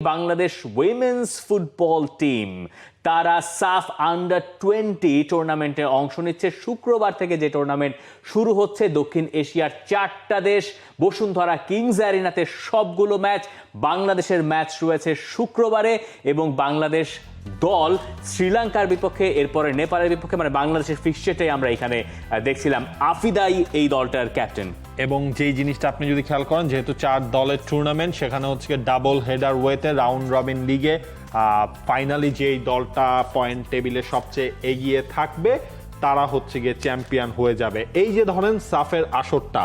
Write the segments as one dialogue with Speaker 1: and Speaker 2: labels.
Speaker 1: Bangladesh women's football team তারা সাফ under twenty টুর্নামেন্টে অংশ নিচ্ছে। শুক্রবার থেকে যে টুর্নামেন্ট শুরু হচ্ছে, দক্ষিণ এশিয়ার চারটা দেশ, বসুন্ধরা কিংস অ্যারিনাতে সবগুলো ম্যাচ, বাংলাদেশের ম্যাচ রয়েছে শুক্রবারে এবং বাংলাদেশ দল শ্রীলঙ্কার বিপক্ষে, এরপরে নেপালের বিপক্ষে মানে বাংলাদেশের ফিক্সেটাই আমরা এখানে দেখছিলাম। আফিদাই এই দলটার ক্যাপ্টেন
Speaker 2: এবং যেই জিনিসটা আপনি যদি খেয়াল করেন, যেহেতু চার দলের টুর্নামেন্ট সেখানে হচ্ছে ডাবল হেডার ওয়েতে রাউন্ড রবিন লিগে ফাইনালি যেই দলটা পয়েন্ট টেবিলে সবচেয়ে এগিয়ে থাকবে তারা হচ্ছে গিয়ে চ্যাম্পিয়ন হয়ে যাবে। এই যে ধরেন সাফের আসরটা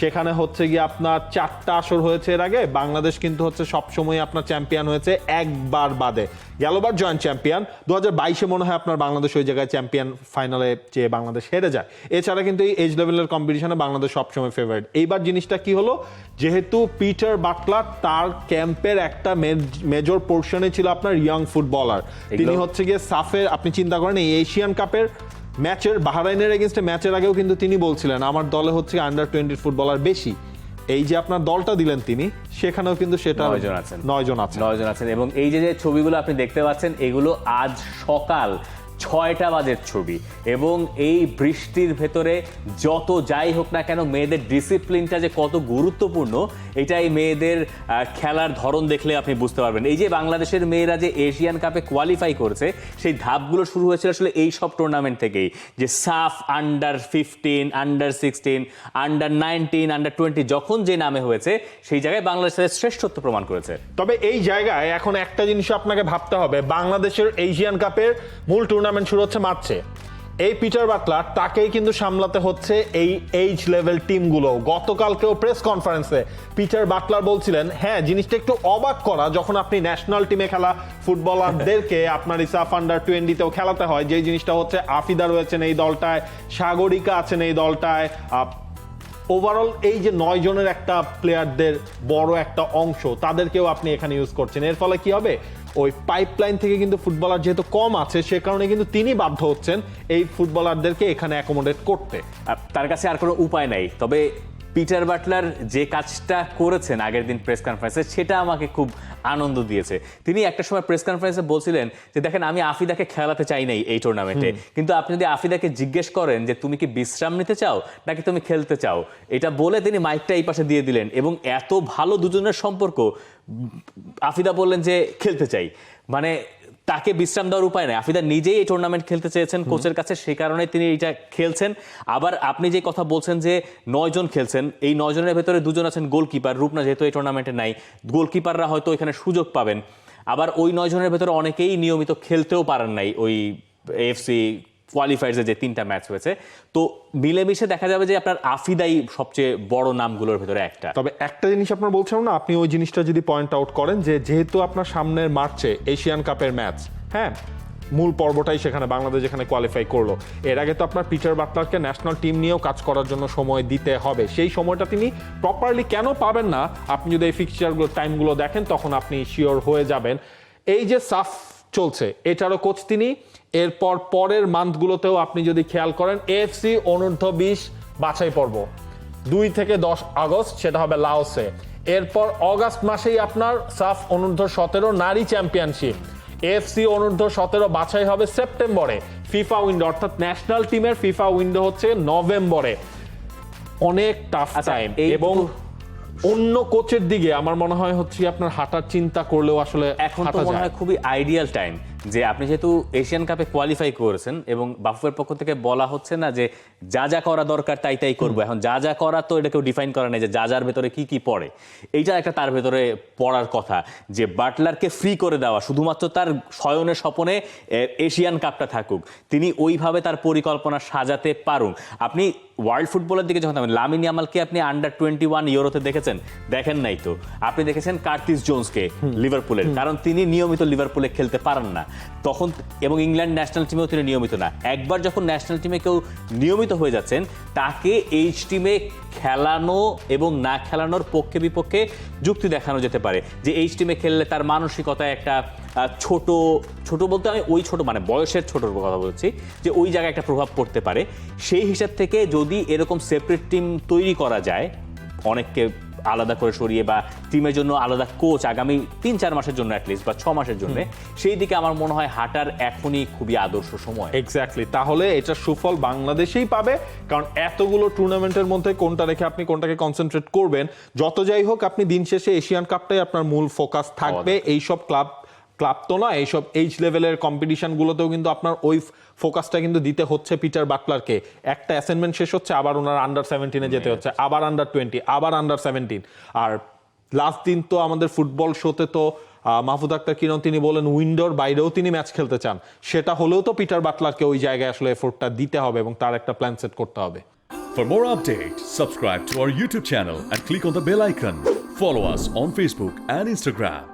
Speaker 2: সেখানে হচ্ছে গিয়ে আপনার চারটা আসর হয়েছে এর আগে। বাংলাদেশ কিন্তু হচ্ছে সবসময় আপনার চ্যাম্পিয়ন হয়েছে একবার বাদে। গেলবার জয়েন্ট চ্যাম্পিয়ন দু হাজার বাইশে মনে হয় আপনার বাংলাদেশ ওই জায়গায় চ্যাম্পিয়ন ফাইনালে যে বাংলাদেশ হেরে যায়। এছাড়া কিন্তু এই এজ লেভেলের কম্পিটিশনে বাংলাদেশ সবসময় ফেভারিট এইবার জিনিসটা কি হলো? যেহেতু পিটার বাটলার তার ক্যাম্পের একটা মেজর পোর্শনে ছিল আপনার ইয়ং ফুটবলার তিনি হচ্ছে গিয়ে সাফের আপনি চিন্তা করেন এই এশিয়ান কাপের ম্যাচের বাহারাইনের এগেনস্টে ম্যাচের আগেও কিন্তু তিনি বলছিলেন আমার দলে হচ্ছে আন্ডার টোয়েন্টি ফুটবলার বেশি। এই যে আপনার দলটা দিলেন তিনি সেখানেও কিন্তু সেটা
Speaker 1: নয়জন আছেন।
Speaker 2: নয়জন আছেন।
Speaker 1: নয়জন আছেন। এবং এই যে যে ছবিগুলো আপনি দেখতে পাচ্ছেন এগুলো আজ সকাল ছয়টা বাজের ছবি এবং এই বৃষ্টির ভেতরে যত যাই হোক না কেন মেয়েদের ডিসিপ্লিনটা যে কত গুরুত্বপূর্ণ এটা এই মেয়েদের খেলার ধরন দেখলে আপনি বুঝতে পারবেন। এই যে বাংলাদেশের মেয়েরা যে এশিয়ান কাপে কোয়ালিফাই করেছে, সেই ধাপগুলো শুরু হয়েছিল আসলে এই সব টুর্নামেন্ট থেকেই। যে SAFF under fifteen under sixteen under nineteen under twenty যখন যে নামে হয়েছে, সেই জায়গায় বাংলাদেশের শ্রেষ্ঠত্ব প্রমাণ করেছে।
Speaker 2: তবে এই জায়গায় এখন একটা জিনিস আপনাকে ভাবতে হবে, বাংলাদেশের এশিয়ান কাপের মূল টুর্নামেন্ট শুরু হচ্ছে মার্চে। এই পিটার বাটলার তাকেই কিন্তু সামলাতে হচ্ছে এই এইজ লেভেল টিমগুলো গতকালকেও প্রেস কনফারেন্সে পিটার বাটলার বলছিলেন হ্যাঁ জিনিসটা একটু অবাক করা যখন আপনি ন্যাশনাল টিমে খেলা ফুটবলারদেরকে আপনার ইসাফ আন্ডার টোয়েন্টিতেও খেলাতে হয় যে জিনিসটা হচ্ছে আফিদা রয়েছেন এই দলটায় সাগরিকা আছেন এই দলটায় ওভারঅল এই যে নয় জনের একটা প্লেয়ারদের বড় একটা অংশ, তাদেরকেও আপনি এখানে ইউজ করছেন। এর ফলে কি হবে? ওই পাইপলাইন থেকে কিন্তু ফুটবলার যেহেতু কম আছে, সে কারণে কিন্তু তিনি বাধ্য হচ্ছেন এই ফুটবলারদেরকে এখানে অ্যাকোমোডেট করতে।
Speaker 1: আর তার কাছে আর কোনো উপায় নাই। তবে পিটার বাটলার যে কাজটা করেছেন আগের দিন প্রেস কনফারেন্সে সেটা আমাকে খুব আনন্দ দিয়েছে। তিনি একটা সময় প্রেস কনফারেন্সে বলছিলেন যে দেখেন আমি আফিদাকে খেলাতে চাই নাই এই টুর্নামেন্টে কিন্তু আপনি যদি আফিদাকে জিজ্ঞেস করেন যে তুমি কি বিশ্রাম নিতে চাও নাকি তুমি খেলতে চাও? এটা বলে তিনি মাইকটা এই পাশে দিয়ে দিলেন এবং এত ভালো দুজনের সম্পর্ক আফিদা বললেন যে খেলতে চাই। মানে তাকে বিশ্রাম দেওয়ার উপায় নেই। আফিদা নিজেই এই টুর্নামেন্ট খেলতে চেয়েছেন কোচের কাছে সে কারণে তিনি এটা খেলছেন। আবার আপনি যে কথা বলছেন যে নয়জন খেলছেন এই নয়জনের ভেতরে দুজন আছেন গোলকিপার রূপনা যেহেতু এই টুর্নামেন্টে নাই গোলকিপাররা হয়তো এখানে সুযোগ পাবেন। আবার ওই নয়জনের ভেতরে অনেকেই নিয়মিত খেলতেও পারেন নাই ওই এফসি কোয়ালিফায়ার্সে যে তিনটা ম্যাচ হয়েছে, তো মিলেমিশে দেখা যাবে যে আপনার আফিদাই সবচেয়ে বড় নামগুলোর ভেতরে একটা।
Speaker 2: তবে একটা জিনিস আপনার বলছিলাম না, আপনি ওই জিনিসটা যদি পয়েন্ট আউট করেন যে যেহেতু আপনার সামনের মার্চে এশিয়ান কাপের ম্যাচ হ্যাঁ মূল পর্বটাই সেখানে বাংলাদেশ যেখানে কোয়ালিফাই করল। এর আগে তো আপনার পিটার বাটলারকে ন্যাশনাল টিম নিয়েও কাজ করার জন্য সময় দিতে হবে। সেই সময়টা তিনি প্রপারলি কেন পাবেন না, আপনি যদি এই ফিক্সচারগুলো টাইমগুলো দেখেন, তখন আপনি শিওর হয়ে যাবেন। এই যে সাফ চলছে। এটারও কোচ তিনি। এরপর পরের মান্থগুলোতেও আপনি যদি খেয়াল করেন এফসি অনূর্ধ্ব বিশ বাছাই পর্ব। দুই থেকে দশ আগস্ট সেটা হবে লাওসে। এরপর অগাস্ট মাসেই আপনার সাফ অনূর্ধ্ব সতেরো নারী চ্যাম্পিয়নশিপ এফসি অনূর্ধ্ব সতেরো বাছাই হবে সেপ্টেম্বরে। ফিফা উইন্ডো অর্থাৎ ন্যাশনাল টিমের ফিফা উইন্ডো হচ্ছে নভেম্বরে। অনেক টাফ
Speaker 1: আচ্ছা,
Speaker 2: টাইম এবং অন্য কোচের দিকে আমার মনে হয় হচ্ছে আপনার হাঁটার চিন্তা করলেও আসলে
Speaker 1: এখন তো মনে। হয় খুবই আইডিয়াল টাইম যে আপনি যেহেতু এশিয়ান কাপে কোয়ালিফাই করেছেন এবং বাফুফের পক্ষ থেকে বলা হচ্ছে না যে যা যা করা দরকার তাই তাই করব। এখন যা যা করা তো এটা কেউ ডিফাইন করা নেই যে যা যার ভেতরে কি কি পড়ে। এইটা একটা তার ভেতরে পড়ার কথা যে বাটলারকে ফ্রি করে দেওয়া শুধুমাত্র তার শয়নের স্বপনে এশিয়ান কাপটা থাকুক। তিনি ওইভাবে তার পরিকল্পনা সাজাতে পারুন। আপনি ওয়ার্ল্ড ফুটবলের দিকে যখন লামিনী আমালকে আপনি আন্ডার টোয়েন্টি ওয়ান ইউরোতে দেখেছেন? দেখেন নাই তো। আপনি দেখেছেন কার্তিস জোন্সকে লিভারপুলের কারণ তিনি নিয়মিত লিভারপুলে খেলতে পারেন না। তখন এবং ইংল্যান্ড ন্যাশনাল টিমেও তিনি নিয়মিত না। একবার যখন ন্যাশনাল টিমে কেউ নিয়মিত হয়ে যাচ্ছেন, তাকে এইচ টিমে খেলানো এবং না খেলানোর পক্ষে বিপক্ষে যুক্তি দেখানো যেতে পারে যে এইচ টিমে খেললে তার মানসিকতায় একটা ছোট ছোট বলতে আমি ওই ছোট মানে বয়সের ছোটোর কথা বলছি যে ওই জায়গায় একটা প্রভাব পড়তে পারে। সেই হিসাব থেকে যদি এরকম সেপারেট টিম তৈরি করা যায়, অনেককে আলাদা করে সরিয়ে বা টিমের জন্য আলাদা কোচ আগামী তিন চার মাসের জন্য অ্যাটলিস্ট বা ছ মাসের জন্য সেই দিকে আমার মনে হয় হাঁটার এখনই খুবই আদর্শ সময়।
Speaker 2: এক্স্যাক্টলি তাহলে এটা সুফল বাংলাদেশেই পাবে কারণ এতগুলো টুর্নামেন্টের মধ্যে কোনটা রেখে আপনি কোনটাকে কনসেন্ট্রেট করবেন যত যাই হোক আপনি দিন শেষে এশিয়ান কাপটাই আপনার মূল ফোকাস থাকবে এইসব ক্লাব ক্লাব তো না এইসব এইচ লেভেলের কম্পিটিশনগুলোতেও কিন্তু আপনার ওই ফোকাসটা কিন্তু দিতে হচ্ছে পিটার বাটলারকে একটা অ্যাসাইনমেন্ট শেষ হচ্ছে আবার ওনার আন্ডার সেভেন্টিনে যেতে হচ্ছে আবার আন্ডার টোয়েন্টি আবার আন্ডার সেভেন্টিন আর লাস্ট দিন তো আমাদের ফুটবল শোতে তো আহ, মাহফুজ আক্তার কিরণ তিনি বলেন উইন্ডোর বাইরেও তিনি ম্যাচ খেলতে চান। সেটা হলেও তো পিটার বাটলারকে ওই জায়গায় আসলে এফোর্টটা দিতে হবে এবং তার একটা প্ল্যান সেট করতে হবে।
Speaker 3: For more updates, subscribe to our YouTube channel and click on the bell icon. Follow us on Facebook and Instagram.